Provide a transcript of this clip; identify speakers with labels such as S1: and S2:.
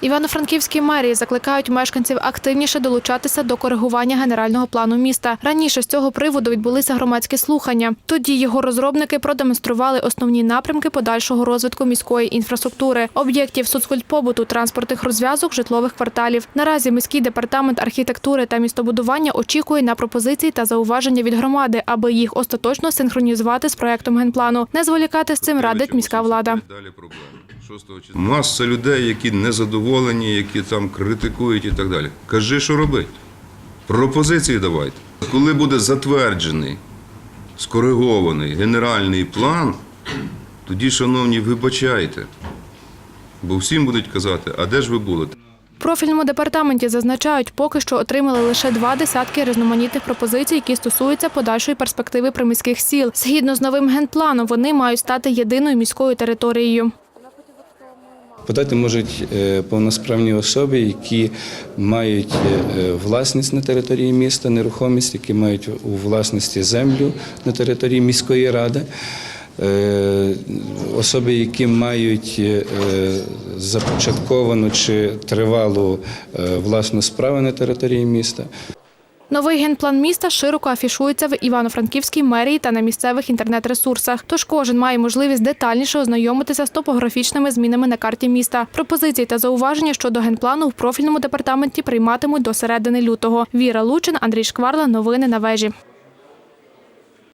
S1: Івано-Франківській мерії закликають мешканців активніше долучатися до коригування генерального плану міста. Раніше з цього приводу відбулися громадські слухання. Тоді його розробники продемонстрували основні напрямки подальшого розвитку міської інфраструктури, об'єктів соцкультпобуту, транспортних розв'язок, житлових кварталів. Наразі міський департамент архітектури та містобудування очікує на пропозиції та зауваження від громади, аби їх остаточно синхронізувати з проектом генплану. Не зволікати з цим радить міська влада.
S2: Маса людей, які незадоволені, які там критикують і так далі. Кажи, що робити. Пропозиції давайте. Коли буде затверджений, скоригований генеральний план, тоді, шановні, вибачайте. Бо всім будуть казати, а де ж ви були?
S1: Профільному департаменті зазначають, поки що отримали лише два десятки різноманітних пропозицій, які стосуються подальшої перспективи приміських сіл. Згідно з новим генпланом, вони мають стати єдиною міською територією.
S3: Подати можуть е, повносправні особи, які мають е, власність на території міста, нерухомість, які мають у власності землю на території міської ради. е, Особи, які мають е, започатковану чи тривалу е, власну справу на території міста.
S1: Новий генплан міста широко афішується в Івано-Франківській мерії та на місцевих інтернет-ресурсах. Тож кожен має можливість детальніше ознайомитися з топографічними змінами на карті міста. Пропозиції та зауваження щодо генплану в профільному департаменті прийматимуть до середини лютого. Віра Лучин, Андрій Шкварла. Новини на вежі.